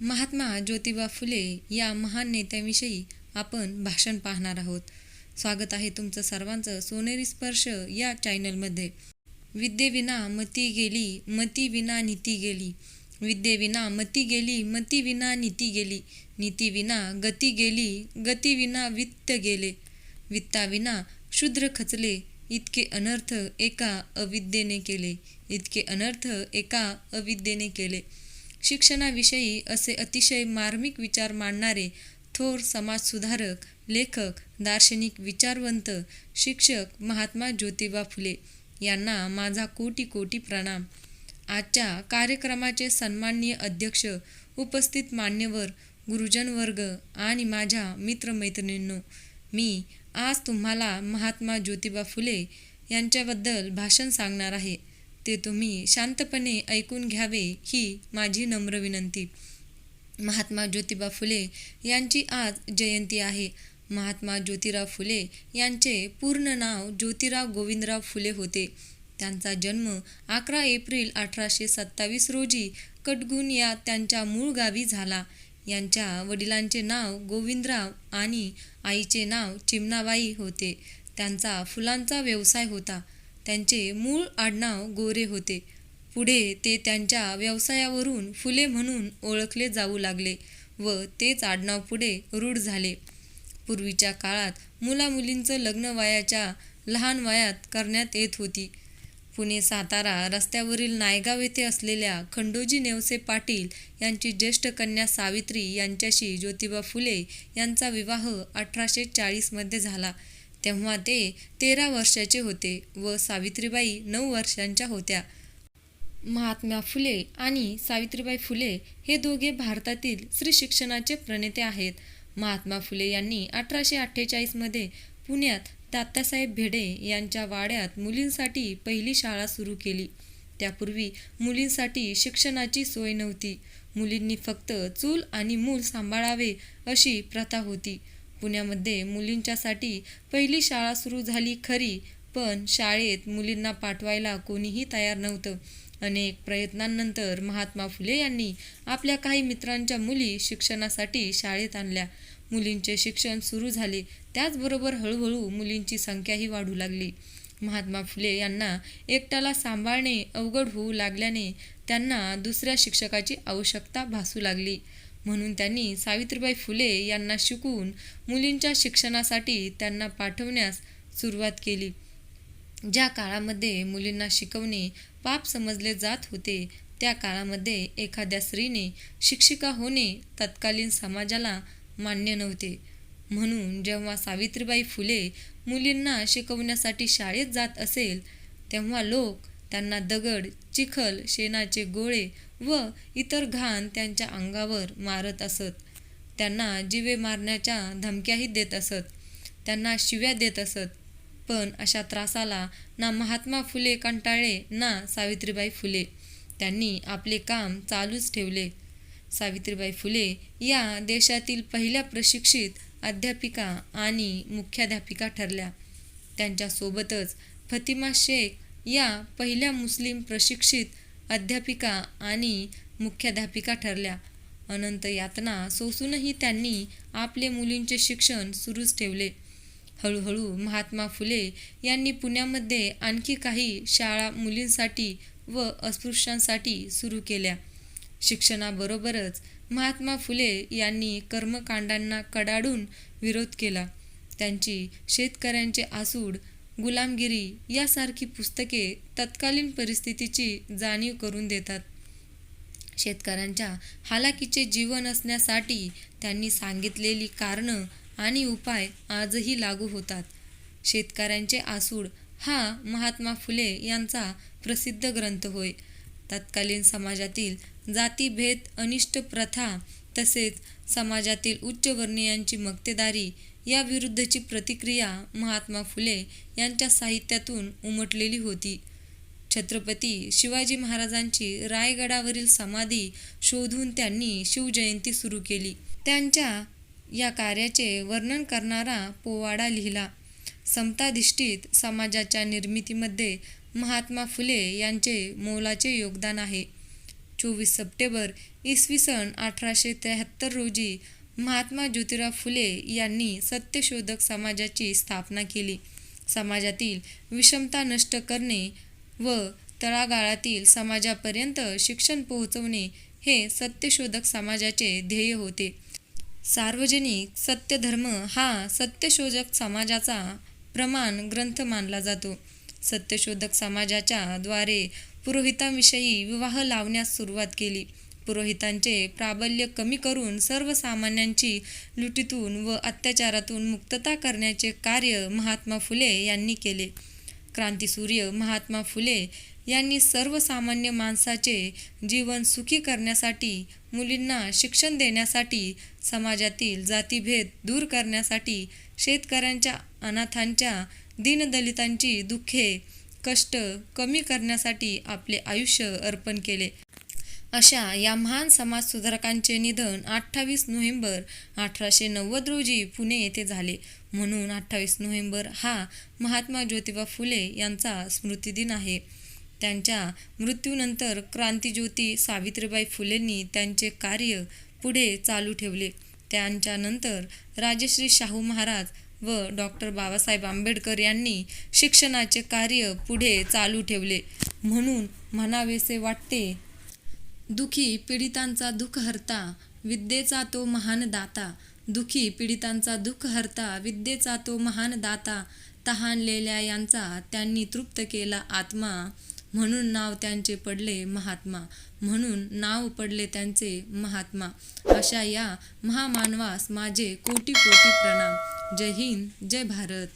महात्मा ज्योतिबा फुले या महान नेत्याविषयी आपण भाषण पाहणार आहोत. स्वागत आहे तुमचं सर्वांचं सोनेरी स्पर्श या चॅनलमध्ये. विद्येविना मती गेली मती विना नीती गेली. विद्येविना मती गेली मती विना नीती गेली. नीती विना गती गेली गती विना वित्त गेले. वित्ताविना शूद्र खचले इतके अनर्थ एका अविद्येने केले. इतके अनर्थ एका अविद्येने केले. शिक्षणाविषयी असे अतिशय मार्मिक विचार मांडणारे थोर समाजसुधारक लेखक दार्शनिक विचारवंत शिक्षक महात्मा ज्योतिबा फुले यांना माझा कोटी कोटी प्रणाम. आजच्या कार्यक्रमाचे सन्माननीय अध्यक्ष उपस्थित मान्यवर गुरुजन वर्ग आणि माझ्या मित्रमैत्रिणींनो मी आज तुम्हाला महात्मा ज्योतिबा फुले यांच्याबद्दल भाषण सांगणार आहे. ते तुम्ही शांतपणे ऐकून घ्यावे ही माझी नम्र विनंती. महात्मा ज्योतिबा फुले यांची आज जयंती आहे. महात्मा ज्योतिराव फुले यांचे पूर्ण नाव ज्योतिराव गोविंदराव फुले होते. त्यांचा जन्म अकरा एप्रिल अठराशे सत्तावीस रोजी कटगुन या त्यांच्या मूळ गावी झाला. यांच्या वडिलांचे नाव गोविंदराव आणि आईचे नाव चिमणाबाई होते. त्यांचा फुलांचा व्यवसाय होता. त्यांचे मूळ आडनाव गोरे होते. पुढे ते त्यांच्या व्यवसायावरून फुले म्हणून ओळखले जाऊ लागले व तेच आडनाव पुढे रूढ झाले. पूर्वीच्या काळात मुलामुलींचं लग्न वयाच्या लहान वयात करण्यात येत होती. पुणे सातारा रस्त्यावरील नायगाव येथे असलेल्या खंडोजी नेवसे पाटील यांची ज्येष्ठ कन्या सावित्री यांच्याशी ज्योतिबा फुले यांचा विवाह अठराशे चाळीसमध्ये झाला. तेव्हा ते तेरा वर्षाचे होते व सावित्रीबाई नऊ वर्षांच्या होत्या. महात्मा फुले आणि सावित्रीबाई फुले हे दोघे भारतातील स्त्री शिक्षणाचे प्रणेते आहेत. महात्मा फुले यांनी अठराशे अठ्ठेचाळीसमध्ये पुण्यात तात्यासाहेब भेडे यांच्या वाड्यात मुलींसाठी पहिली शाळा सुरू केली. त्यापूर्वी मुलींसाठी शिक्षणाची सोय नव्हती. मुलींनी फक्त चूल आणि मूल सांभाळावे अशी प्रथा होती. पुण्यामध्ये मुलींच्यासाठी पहिली शाळा सुरू झाली खरी पण शाळेत मुलींना पाठवायला कोणीही तयार नव्हतं. अनेक प्रयत्नांनंतर महात्मा फुले यांनी आपल्या काही मित्रांच्या मुली शिक्षणासाठी शाळेत आणल्या. मुलींचे शिक्षण सुरू झाले त्याचबरोबर हळूहळू मुलींची संख्याही वाढू लागली. महात्मा फुले यांना एकट्याला सांभाळणे अवघड होऊ लागल्याने त्यांना दुसऱ्या शिक्षकाची आवश्यकता भासू लागली. म्हणून त्यांनी सावित्रीबाई फुले यांना शिकवून मुलींच्या शिक्षणासाठी त्यांना पाठवण्यास सुरुवात केली. ज्या काळामध्ये मुलींना शिकवणे पाप समजले जात होते त्या काळामध्ये एखाद्या स्त्रीने शिक्षिका होणे तत्कालीन समाजाला मान्य नव्हते. म्हणून जेव्हा सावित्रीबाई फुले मुलींना शिकवण्यासाठी शाळेत जात असेल तेव्हा लोक त्यांना दगड चिखल शेणाचे गोळे व इतर घाण त्यांच्या अंगावर मारत असत. त्यांना जीवे मारण्याच्या धमक्याही देत असत. त्यांना शिव्या देत असत. पण अशा त्रासाला ना महात्मा फुले कंटाळे ना सावित्रीबाई फुले. त्यांनी आपले काम चालूच ठेवले. सावित्रीबाई फुले या देशातील पहिल्या प्रशिक्षित अध्यापिका आणि मुख्याध्यापिका ठरल्या. त्यांच्यासोबतच फतिमा शेख या पहिल्या मुस्लिम प्रशिक्षित अध्यापिका आणि मुख्याध्यापिका ठरल्या. अनंत यातना सोसूनही त्यांनी आपले मुलींचे शिक्षण सुरूच ठेवले. हळूहळू महात्मा फुले यांनी पुण्यामध्ये आणखी काही शाळा मुलींसाठी व अस्पृश्यांसाठी सुरू केल्या. शिक्षणाबरोबरच महात्मा फुले यांनी कर्मकांडांना कडाडून विरोध केला. त्यांची शेतकऱ्यांचे आसूड गुलामगिरी यासारखी पुस्तके तत्कालीन परिस्थितीची जाणीव करून देतात. शेतकऱ्यांच्या हालाकीचे जीवन असण्यासाठी त्यांनी सांगितलेली कारणं आणि उपाय आजही लागू होतात. शेतकऱ्यांचे आसूड हा महात्मा फुले यांचा प्रसिद्ध ग्रंथ होय. तत्कालीन समाजातील जातीभेद अनिष्ट प्रथा तसेच समाजातील उच्चवर्णीयांची मक्तेदारी याविरुद्धची प्रतिक्रिया महात्मा फुले यांच्या साहित्यातून उमटलेली होती. छत्रपती शिवाजी महाराजांची रायगडावरील समाधी शोधून त्यांनी शिवजयंती सुरू केली. त्यांच्या या कार्याचे वर्णन करणारा पोवाडा लिहिला. समताधिष्ठित समाजाच्या निर्मितीमध्ये महात्मा फुले यांचे मोलाचे योगदान आहे. चोवीस सप्टेंबर इसवी सन अठराशे त्र्याहत्तर रोजी महात्मा ज्योतिराव फुले यांनी सत्यशोधक समाजाची स्थापना केली. समाजातील विषमता नष्ट करणे व तळागाळातील समाजापर्यंत शिक्षण पोहोचवणे हे सत्यशोधक समाजाचे ध्येय होते. सार्वजनिक सत्यधर्म हा सत्यशोधक समाजाचा प्रमाण ग्रंथ मानला जातो. सत्यशोधक समाजाच्या द्वारे पुरोहितांविषयी विवाह लावण्यास सुरुवात केली. पुरोहितांचे प्राबल्य कमी करून सर्वसामान्यांची लुटीतून व अत्याचारातून मुक्तता करण्याचे कार्य महात्मा फुले यांनी केले. क्रांतीसूर्य महात्मा फुले यांनी सर्वसामान्य माणसाचे जीवन सुखी करण्यासाठी मुलींना शिक्षण देण्यासाठी समाजातील जातीभेद दूर करण्यासाठी शेतकऱ्यांच्या अनाथांच्या दीनदलितांची दुःखे कष्ट कमी करण्यासाठी आपले आयुष्य अर्पण केले. अशा या महान समाजसुधारकांचे निधन अठ्ठावीस नोव्हेंबर अठराशे नव्वद रोजी पुणे येथे झाले. म्हणून अठ्ठावीस नोव्हेंबर हा महात्मा ज्योतिबा फुले यांचा स्मृतिदिन आहे. त्यांच्या मृत्यूनंतर क्रांतीज्योती सावित्रीबाई फुलेंनी त्यांचे कार्य पुढे चालू ठेवले. त्यांच्यानंतर राजश्री शाहू महाराज व डॉक्टर बाबासाहेब आंबेडकर यांनी शिक्षणाचे कार्य पुढे चालू ठेवले. म्हणून म्हणावेसे वाटते दुखी पीडितांचा दुःख हरता विद्येचा तो महान दाता. दुखी पीडितांचा दुःख हरता विद्येचा तो महान दाता. तहानलेल्या यांचा त्यांनी तृप्त केला आत्मा. म्हणून नाव त्यांचे पडले महात्मा. म्हणून नाव पडले त्यांचे महात्मा. अशा या महामानवास माझे कोटी कोटी प्रणाम. जय हिंद जय भारत.